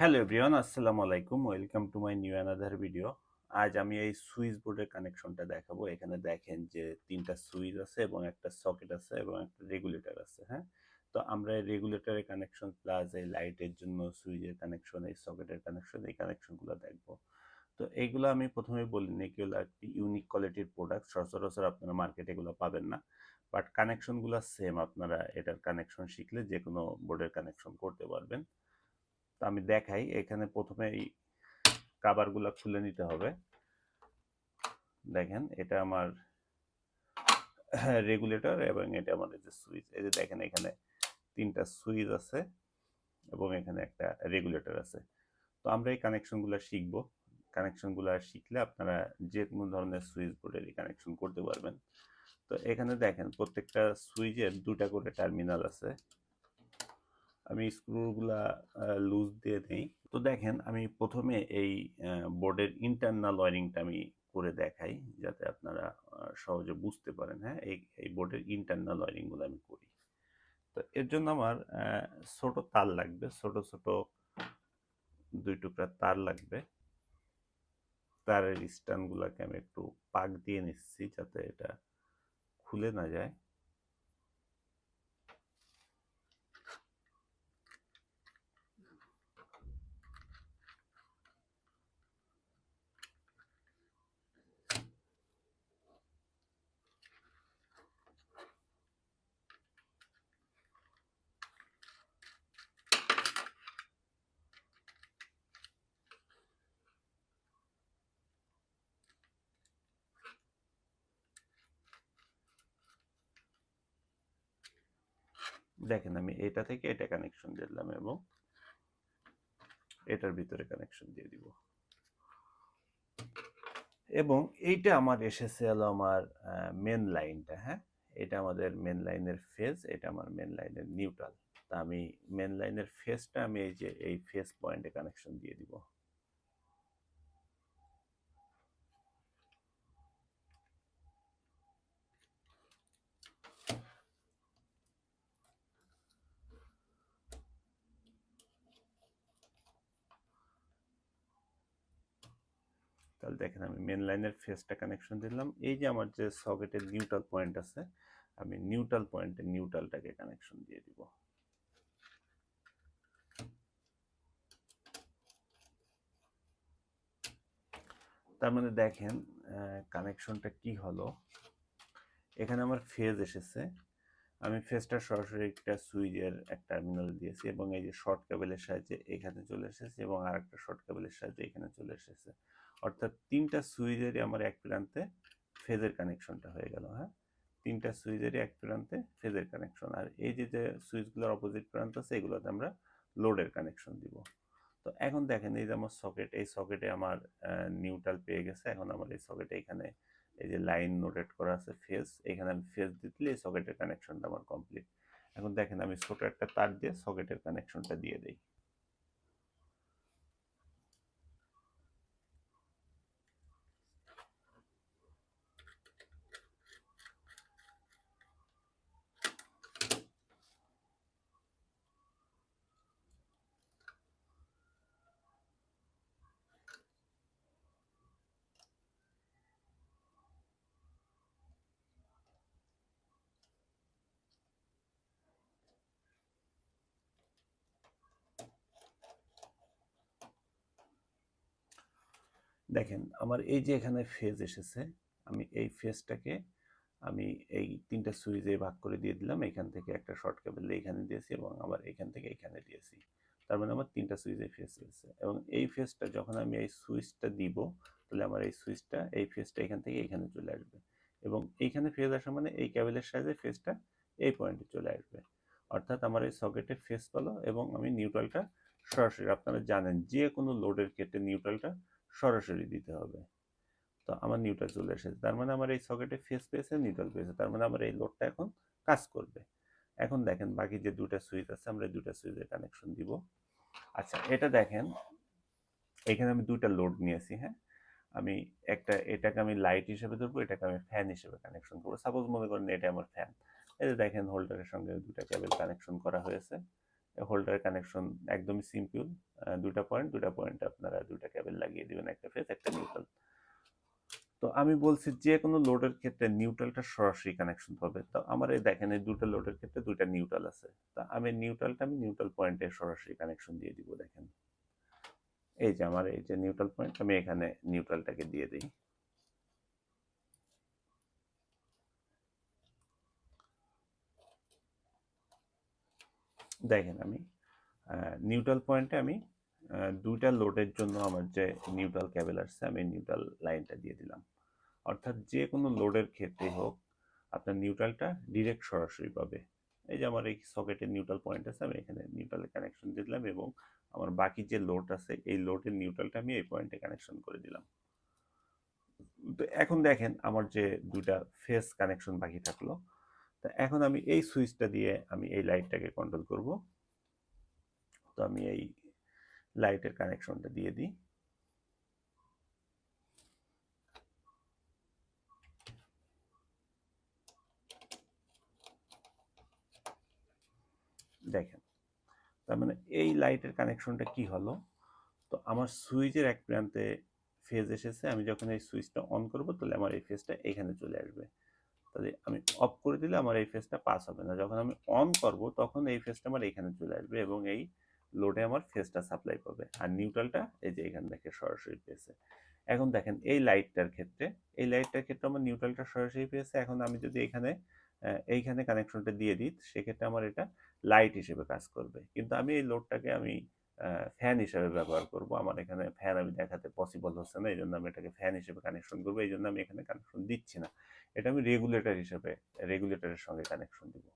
Hello everyone আসসালামু আলাইকুম welcome to my new another video আজ আমি এই সুইচ বোর্ডের কানেকশনটা দেখাবো। এখানে দেখেন যে তিনটা সুইচ আছে এবং একটা সকেট আছে এবং একটা রেগুলেটর আছে হ্যাঁ? তো আমরা এই রেগুলেটরের কানেকশন প্লাস এই লাইটের জন্য সুইচের কানেকশন, এই সকেটের কানেকশন, এই কানেকশনগুলো দেখব। তো এইগুলো আমি প্রথমে বলিনি এগুলো একটি ইউনিক কোয়ালিটির প্রোডাক্ট সচরাচর আপনারা মার্কেটে এগুলো পাবেন না। বাট কানেকশনগুলো সেম আপনারা এটার কানেকশন শিখলে যে কোনো বোর্ডের কানেকশন করতে পারবেন। আমি দেখাই। এখানে প্রথমে এই কাবারগুলো খুলে নিতে হবে। দেখেন, এটা আমার রেগুলেটর এবং এটা আমার এই যে সুইচ এই যে দেখেন, এখানে তিনটা সুইচ আছে এবং এখানে একটা রেগুলেটর আছে। তো আমরা এই কানেকশনগুলো শিখব। কানেকশনগুলো শিখলে আপনারা যে কোনো ধরনের সুইচ বোর্ডের কানেকশন করতে পারবেন। তো এখানে দেখেন, প্রত্যেকটা সুইচের দুটা করে টার্মিনাল আছে। আমি স্ক্রুগুলা লুজ দিয়ে দিই। তো দেখেন, আমি প্রথমে এই বোর্ডের ইন্টারনাল ওয়ারিংটা আমি করে দেখাই, যাতে আপনারা সহজে বুঝতে পারেন হ্যাঁ? এই এই বোর্ডের ইন্টারনাল ওয়ারিংগুলো আমি করি। তো এর জন্য আমার ছোট তার লাগবে, ছোট ছোট দুই টুকরা তার লাগবে। তারের স্ট্যান্ডগুলোকে আমি একটু পাক দিয়ে নিচ্ছি, যাতে এটা খুলে না যায়। দেখেন আমি এটা থেকে এটা কানেকশন দিলাম এবং এটার ভিতরে কানেকশন দিয়ে দিব। এবং এইটা আমার এসেছে হলো আমার মেন লাইনটা হ্যাঁ? এটা আমাদের মেন লাইনের ফেজ এটা আমার মেন লাইনের নিউট্রাল তা আমি মেন লাইনের ফেজটা আমি এই যে, এই ফেজ পয়েন্টে কানেকশন দিয়ে দিব। তাহলে দেখেন আমি মেন লাইনের ফেসটা কানেকশন দিলাম। এই যে আমার যে সকেটের নিউট্রাল পয়েন্ট আছে, আমি নিউট্রাল পয়েন্টে নিউট্রালটাকে কানেকশন দিয়ে দিব। তার মানে দেখেন কানেকশনটা কি হলো? এখানে আমার ফেজ এসেছে। আমি ফেজটা সরাসরি একটা সুইচের এক টার্মিনাল দিয়েছি এবং এই যে শর্ট কেবলের সাহায্যে এখানে চলে এসেছে এবং আর একটা শর্ট কেবলের সাহায্যে এখানে চলে এসেছে। অর্থাৎ তিনটা সুইচেরই আমার এক প্রান্তে ফেজের কানেকশনটা হয়ে গেল হ্যাঁ? তিনটা সুইচেরই এক প্রান্তে ফেজের কানেকশন আর এই যে যে সুইচগুলোর অপোজিট প্রান্ত আছে, এগুলোতে আমরা লোডের কানেকশন দিব। তো এখন দেখেন, এই যে আমার সকেট এই সকেটে আমার নিউট্রাল পেয়ে গেছে। এখন আমার এই সকেটে এখানে এই যে লাইন নোটেট করা আছে ফেজ এখানে আমি ফেজ দিলে এই সকেটের কানেকশনটা আমার কমপ্লিট এখন দেখেন, আমি ছোট একটা তার দিয়ে সকেটের কানেকশনটা দিয়ে দিই। দেখেন, আমার এই যে এখানে ফেজ এসেছে, আমি এই ফেজটাকে আমি এই তিনটা সুইচে ভাগ করে দিয়ে দিলাম। এখান থেকে একটা শর্ট কেবল এখানে দিয়েছি এবং আবার এখান থেকে এখানে দিয়েছি। তার মানে আমার তিনটা সুইচে ফেজ এসেছে এবং এই ফেজটা যখন আমি এই সুইচটা দিব, তাহলে আমার এই সুইচটা এই ফেজটা এখান থেকে এখানে চলে আসবে এবং এইখানে ফেজ আসা মানে এই ক্যাবেলের সাহায্যে ফেজটা এই পয়েন্টে চলে আসবে। অর্থাৎ আমার এই সকেটে ফেজ পেল এবং আমি নিউট্রালটা সরাসরি, আপনারা জানেন যে কোনো লোডের ক্ষেত্রে নিউট্রালটা সরাসরি দিতে হবে। তো আমার নিউট্রাল চলে এসেছে। তার মানে আমার এই সকেটে ফেস পেয়েছে নিউট্রাল পেয়েছে। তার মানে আমার এই লোডটা এখন কাজ করবে। এখন দেখেন বাকি যে দুটা সুইচ আছে, আমরা দুটা সুইচের কানেকশন দিব। আচ্ছা এটা দেখেন, এখানে আমি দুটা লোড নিয়েছি হ্যাঁ? আমি একটা, এটাকে আমি লাইট হিসেবে ধরবো, এটাকে আমি ফ্যান হিসেবে কানেকশন করব। সাপোজ মনে করেন এটা আমার ফ্যান যে দেখেন হোল্ডারের সঙ্গে দুটা কেবল কানেকশন করা হয়েছে। হোল্ডার কানেকশন একদমই সিম্পল দুটা পয়েন্ট দুটা পয়েন্টে আপনারা দুটা কেবল লাগিয়ে দিবেন একটা ফেস একটা নিউট্রাল তো আমি বলছি যে কোনো লোডের ক্ষেত্রে নিউট্রালটা সরাসরি কানেকশন পাবে তো আমার এই দেখেন এই দুটো লোডের ক্ষেত্রে দুইটা নিউট্রাল আছে। তা আমি নিউট্রালটা আমি নিউট্রাল পয়েন্টে সরাসরি কানেকশন দিয়ে দিব দেখেন। এই যে আমার এই যে নিউট্রাল পয়েন্ট আমি এখানে নিউট্রালটাকে দিয়ে দিই। দেখেন আমি নিউট্রাল পয়েন্টে আমি দুইটা লোডের জন্য আমার যে নিউট্রাল ক্যাবেল আসছে, আমি নিউট্রাল লাইনটা দিয়ে দিলাম। অর্থাৎ যে কোনো লোডের ক্ষেত্রে হোক, আপনার নিউট্রালটা ডিরেক্ট সরাসরি পাবে। এই যে আমার এই সকেটের নিউট্রাল পয়েন্ট আছে, আমি এখানে নিউট্রালের কানেকশন দিয়ে দিলাম এবং আমার বাকি যে লোড আছে, এই লোডের নিউট্রালটা আমি এই পয়েন্টে কানেকশন করে দিলাম। তো এখন দেখেন, আমার যে দুইটা ফেস কানেকশন বাকি থাকল তা এখন আমি এই সুইচটা দিয়ে আমি এই লাইটটাকে কন্ট্রোল করব। তো আমি এই লাইটের কানেকশনটা দিয়ে দিই। দেখেন, তার মানে এই লাইটের কানেকশনটা কি হলো? তো আমার সুইচের এক প্রান্তে ফেজ এসেছে, আমি যখন এই সুইচটা অন করব, তাহলে আমার এই ফেজটা এখানে চলে আসবে। তাহলে আমি অফ করে দিলে আমার এই ফেসটা পাস হবে না। যখন আমি অন করব, তখন এই ফেসটা আমার এখানে চলে আসবে এবং এই লোডে আমার ফেসটা সাপ্লাই পাবে। আর নিউট্রালটা এই যে এখান থেকে সরাসরি পেয়েছে এখন দেখেন, এই লাইটটার ক্ষেত্রে, এই লাইটটার ক্ষেত্রে আমার নিউট্রালটা সরাসরি পেয়েছে এখন আমি যদি এখানে এইখানে কানেকশনটা দিয়ে দিই, সেক্ষেত্রে আমার এটা লাইট হিসেবে কাজ করবে। কিন্তু আমি এই লোডটাকে আমি ফ্যান হিসেবে ব্যবহার করব। আমার এখানে ফ্যান আমি দেখাতে পসিবল হচ্ছে না এই জন্য আমি এটাকে ফ্যান হিসেবে কানেকশন করব। এই জন্য আমি এখানে কানেকশন দিচ্ছি না। এটা আমি রেগুলেটর হিসেবে রেগুলেটরের সঙ্গে কানেকশন দিব।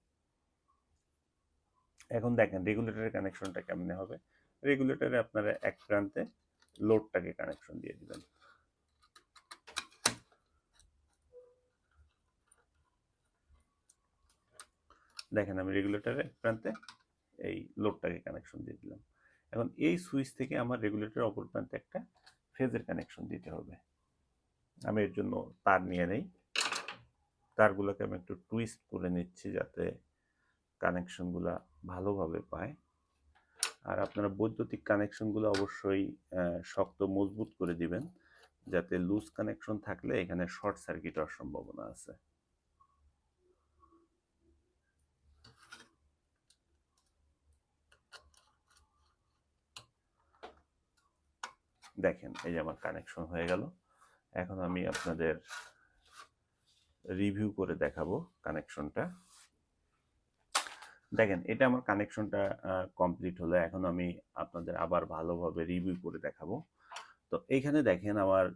এখন দেখেন রেগুলেটরের কানেকশনটা কেমনে হবে? রেগুলেটরে আপনারা এক প্রান্তে লোডটাকে কানেকশন দিয়ে দিবেন। দেখেন, আমি রেগুলেটরের এক প্রান্তে এই লোডটাকে কানেকশন দিয়ে দিলাম। এখন এই সুইচ থেকে আমার রেগুলেটর অপর প্রান্তে একটা ফেজের কানেকশন দিতে হবে। আমি এর জন্য তার নিয়ে নেই। তারগুলোকে আমি একটু টুইস্ট করে নিচ্ছি যাতে কানেকশনগুলো ভালোভাবে পায়। আর আপনারা বৈদ্যুতিক কানেকশনগুলো অবশ্যই শক্ত মজবুত করে দিবেন, যাতে লুজ কানেকশন থাকলে এখানে শর্ট সার্কিট হওয়ার সম্ভাবনা আছে। দেখেন, এই যে আমার কানেকশন হয়ে গেল। এখন আমি আপনাদের রিভিউ করে দেখাবো কানেকশনটা দেখেন, এটা আমার কানেকশনটা কমপ্লিট হলো। এখন আমি আপনাদের আবার ভালোভাবে রিভিউ করে দেখাবো। তো এইখানে দেখেন আমার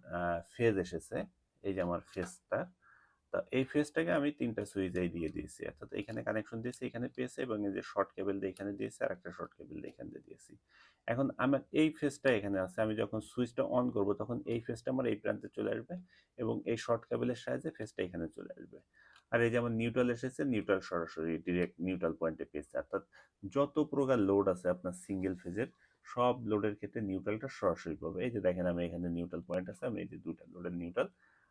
ফেজ এসেছে। এই যে আমার ফেজটা তো এই ফেজটাকে আমি তিনটা সুইচেই দিয়ে দিয়েছি। অর্থাৎ এখানে কানেকশন দিয়েছি, এখানে পেয়েছে এবং এই যে শর্ট কেবল দিয়ে এখানে দিয়েছি আর একটা শর্ট কেবল দিয়ে এখানে দিয়েছি। এখন আমার এই ফেজটা এখানে আছে, আমি যখন সুইচটা অন করব তখন এই ফেজটা আমার এই প্রান্তে চলে আসবে এবং এই শর্ট কেবলের সাহায্যে ফেজটা এখানে চলে আসবে। আর এই যেমন নিউট্রাল এসেছে নিউট্রাল সরাসরি ডিরেক্ট নিউট্রাল পয়েন্টে পেয়েছে। অর্থাৎ যত প্রকার লোড আছে আপনার সিঙ্গেল ফেজের সব লোডের ক্ষেত্রে নিউট্রালটা সরাসরি পাবে। এই যে দেখেন আমি এখানে নিউট্রাল পয়েন্ট আছে, আমি এই যে দুটা লোডের নিউট্রাল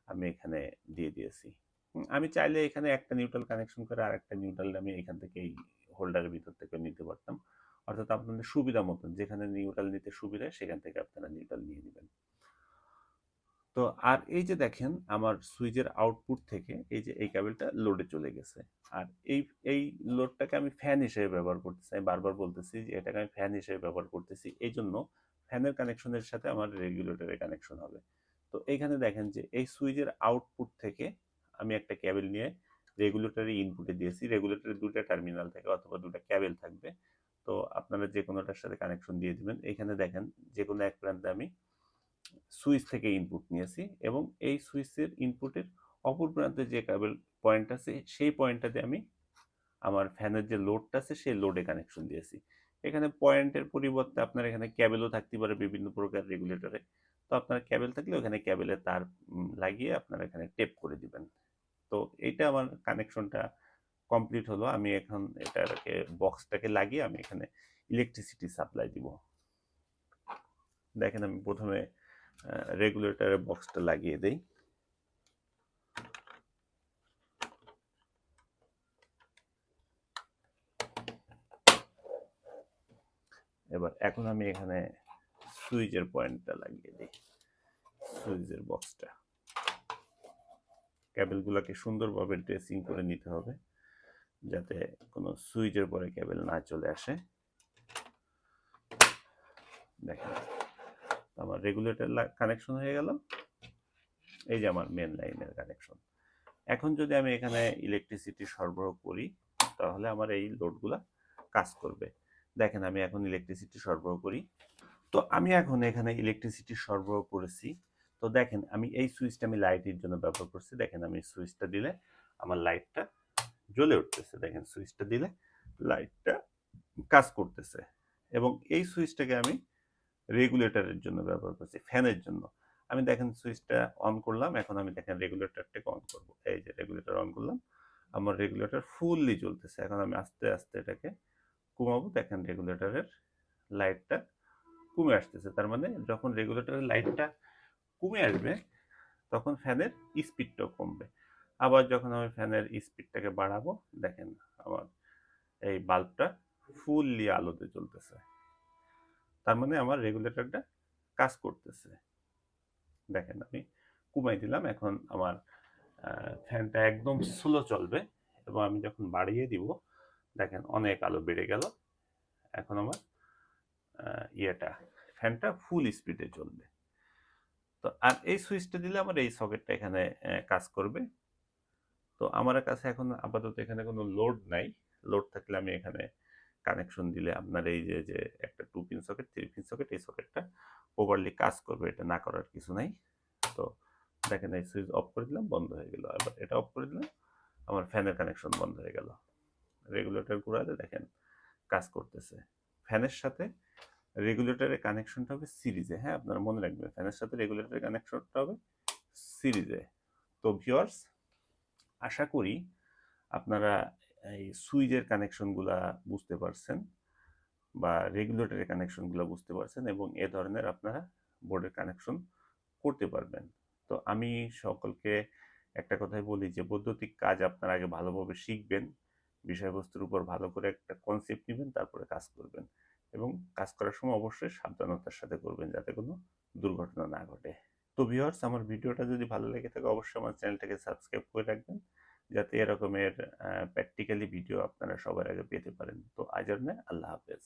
আমি এখানে দিয়ে দিয়েছি। আমি চাইলে এখানে একটা নিউট্রাল কানেকশন করে আর একটা নিউট্রাল আমি এখান থেকে এই হোল্ডারের ভিতর থেকে নিতে পারতাম। অর্থাৎ আপনাদের সুবিধা মতন, যেখানে নিউট্রাল নিতে সুবিধা, সেখান থেকে আপনারা নিউট্রাল নিয়ে নেবেন। তো আর এই যে দেখেন, আমার সুইচের আউটপুট থেকে এই যে এই কেবলটা লোডে চলে গেছে। আর এই এই লোডটাকে আমি ফ্যান হিসেবে ব্যবহার করতেছি। আমি বারবার বলতেছি যে এটাকে আমি ফ্যান হিসেবে ব্যবহার করতেছি। এই জন্য ফ্যানের কানেকশনের সাথে আমার রেগুলেটরের কানেকশন হবে। তো এইখানে দেখেন যে এই সুইচের আউটপুট থেকে আমি একটা ক্যাবেল নিয়ে রেগুলেটরের ইনপুটে দিয়েছি। রেগুলেটরের দুটো টার্মিনাল থাকে অথবা দুটো ক্যাবেল থাকবে। তো আপনারা যে কোনোটার সাথে কানেকশন দিয়ে দিবেন, এখানে দেখেন যে কোনো এক প্রান্তে আমি সুইচ থেকে ইনপুট নিয়েছি এবং এই সুইচের ইনপুটের অপর প্রান্তে যে কেবল পয়েন্ট আছে, সেই পয়েন্টটাতে আমি আমার ফ্যানের যে লোডটা আছে, সেই লোডে কানেকশন দিয়েছি। এখানে পয়েন্টের পরিবর্তে আপনার এখানে ক্যাবেলও থাকতে পারে বিভিন্ন প্রকার রেগুলেটরে তো আপনার ক্যাবেল থাকলে ওখানে ক্যাবেলের তার লাগিয়ে আপনারা এখানে টেপ করে দিবেন। তো এইটা আমার কানেকশনটা কমপ্লিট হলো। আমি এখন এটাকে বক্সটাকে লাগিয়ে আমি এখানে ইলেকট্রিসিটি সাপ্লাই দিব। দেখেন আমি প্রথমে রেগুলেটরের বক্সটা লাগিয়ে দেই। এবার এখন আমি এখানে সুইচের পয়েন্টটা লাগিয়ে দিই। সুইচের বক্সটা ক্যাবেলগুলোকে সুন্দরভাবে ড্রেসিং করে নিতে হবে, যাতে কোনো সুইচের পরে ক্যাবেল না চলে আসে। দেখেন আমার রেগুলেটর কানেকশন হয়ে গেল। এই যে আমার মেন লাইনের কানেকশন এখন যদি আমি এখানে ইলেকট্রিসিটি সরবরাহ করি, তাহলে আমার এই লোডগুলা কাজ করবে। দেখেন, আমি এখন ইলেকট্রিসিটি সরবরাহ করি। তো আমি এখন এখানে ইলেকট্রিসিটি সরবরাহ করেছি। তো দেখেন, আমি এই সুইচটা আমি লাইটের জন্য ব্যবহার করছি। দেখেন, আমি সুইচটা দিলে আমার লাইটটা জ্বলে উঠতেছে। দেখেন, সুইচটা দিলে লাইটটা কাজ করতেছে। এবং এই সুইচটাকে আমি রেগুলেটরের জন্য ব্যবহার করছি, ফ্যানের জন্য। আমি দেখেন, সুইচটা অন করলাম। এখন আমি দেখেন, রেগুলেটরটাকে অন করব। এই যে রেগুলেটর অন করলাম, আমার রেগুলেটর ফুললি জ্বলতেছে। এখন আমি আস্তে আস্তে এটাকে কমাবো। দেখেন, রেগুলেটরের লাইটটা কমে আসতেছে। তার মানে যখন রেগুলেটরের লাইটটা কমে আসবে, তখন ফ্যানের স্পিডটাও কমবে। আবার যখন আমি ফ্যানের স্পিডটাকে বাড়াবো, দেখেন আমার এই বাল্বটা ফুললি আলোতে চলতেছে। তার মানে আমার রেগুলেটরটা কাজ করতেছে। দেখেন আমি কমাই দিলাম, এখন আমার ফ্যানটা একদম স্লো চলবে এবং আমি যখন বাড়িয়ে দিব, দেখেন অনেক আলো বেড়ে গেল। এখন আমার ইয়েটা, ফ্যানটা ফুল স্পিডে চলবে। তো আর এই সুইচটা দিলে আমার এই সকেটটা এখানে কাজ করবে। তো আমার কাছে এখন আপাতত এখানে কোনো লোড নাই। লোড থাকলে আমি এখানে কানেকশন দিলে আপনার এই যে যে একটা two pin socket, three pin socket, এই সকেটটা ওভারলি কাজ করবে। এটা না করার কিছু নাই। তো দেখেন এই সুইচ অফ করে দিলাম, বন্ধ হয়ে গেল। আবার এটা অফ করে দিলাম, আমার ফ্যানের কানেকশন বন্ধ হয়ে গেল। রেগুলেটর ঘুরালে দেখেন কাজ করতেছে। ফ্যানের সাথে রেগুলেটরের কানেকশনটা হবে সিরিজে হ্যাঁ আপনারা মনে রাখবেন ফ্যানের সাথে রেগুলেটরের কানেকশনটা হবে সিরিজে তো ভিওয়ার্স আশা করি আপনারা এই সুইচের কানেকশনগুলা বুঝতে পারছেন বা রেগুলেটরের কানেকশনগুলো বুঝতে পারছেন এবং এ ধরনের আপনারা বোর্ডের কানেকশন করতে পারবেন। তো আমি সকলকে একটা কথাই বলি যে, বৈদ্যুতিক কাজ আপনারা আগে ভালোভাবে শিখবেন, বিষয়বস্তুর উপর ভালো করে একটা কনসেপ্ট নেবেন, তারপরে কাজ করবেন। এবং কাজ করার সময় অবশ্যই সাবধানতার সাথে করবেন যাতে কোনো দুর্ঘটনা না ঘটে। তো ভিওর্স আমার ভিডিওটা যদি ভালো লেগে থাকে, অবশ্যই আমার চ্যানেলটাকে সাবস্ক্রাইব করে রাখবেন, যাতে এরকমের প্র্যাকটিক্যালি ভিডিও আপনারা সবার আগে পেতে পারেন। তো আজ আল্লাহ হাফেজ।